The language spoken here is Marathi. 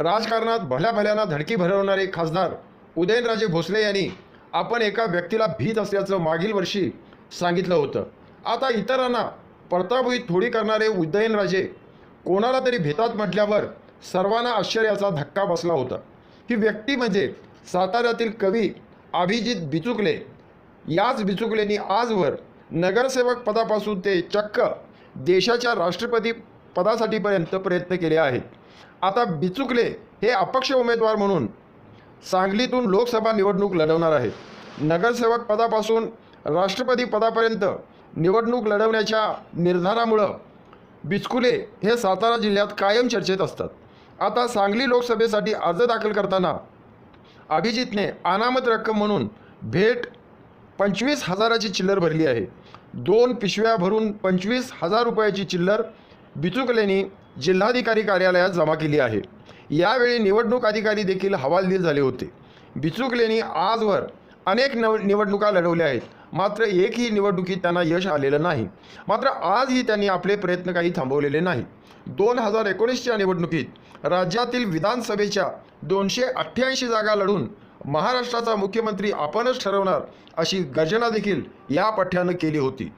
राजकारणात भल्या भल्याना धडकी भरवणारे खासदार उदयनराजे भोसले यांनी आपण एका व्यक्तीला भीत असल्याचं मागील वर्षी सांगितलं होतं. आता इतरांना पडताभूत थोडी करणारे उदयनराजे कोणाला तरी भेतात म्हटल्यावर सर्वांना आश्चर्याचा धक्का बसला होता. ही व्यक्ती म्हणजे साताऱ्यातील कवी अभिजित बिचुकले. याच बिचुकलेंनी आजवर नगरसेवक पदापासून ते चक्क देशाच्या राष्ट्रपती पदासाठीपर्यंत प्रयत्न केले आहेत. आता बिचुकले हे अपक्ष उमेदवार म्हणून सांगलीतून लोकसभा निवडणूक लढवणार आहेत. नगरसेवक पदापासून राष्ट्रपती पदापर्यंत निवडणूक लढवण्याच्या निर्धारामुळं बिचकुले हे सातारा जिल्ह्यात कायम चर्चेत असतात. आता सांगली लोकसभेसाठी अर्ज दाखल करताना अभिजितने अनामत रक्कम म्हणून भेट पंचवीस हजाराची चिल्लर भरली आहे. दोन पिशव्या भरून पंचवीस हजार रुपयाची चिल्लर बिचुकलेनी जिल्हाधिकारी कार्यालयात जमा केली आहे. यावेळी निवडणूक अधिकारी देखील हवालदिल झाले होते. बिचुकलेनी आजवर अनेक नव निवडणुका लढवल्या आहेत. मात्र एकही निवडणुकीत त्यांना यश आलेलं नाही. मात्र आजही त्यांनी आपले प्रयत्न काही थांबवलेले नाही. दोन हजार एकोणीसच्या निवडणुकीत राज्यातील विधानसभेच्या दोनशे अठ्ठ्याऐंशी जागा लढून महाराष्ट्राचा मुख्यमंत्री आपणच ठरवणार अशी गर्जना देखील या पठ्ठ्यानं केली होती.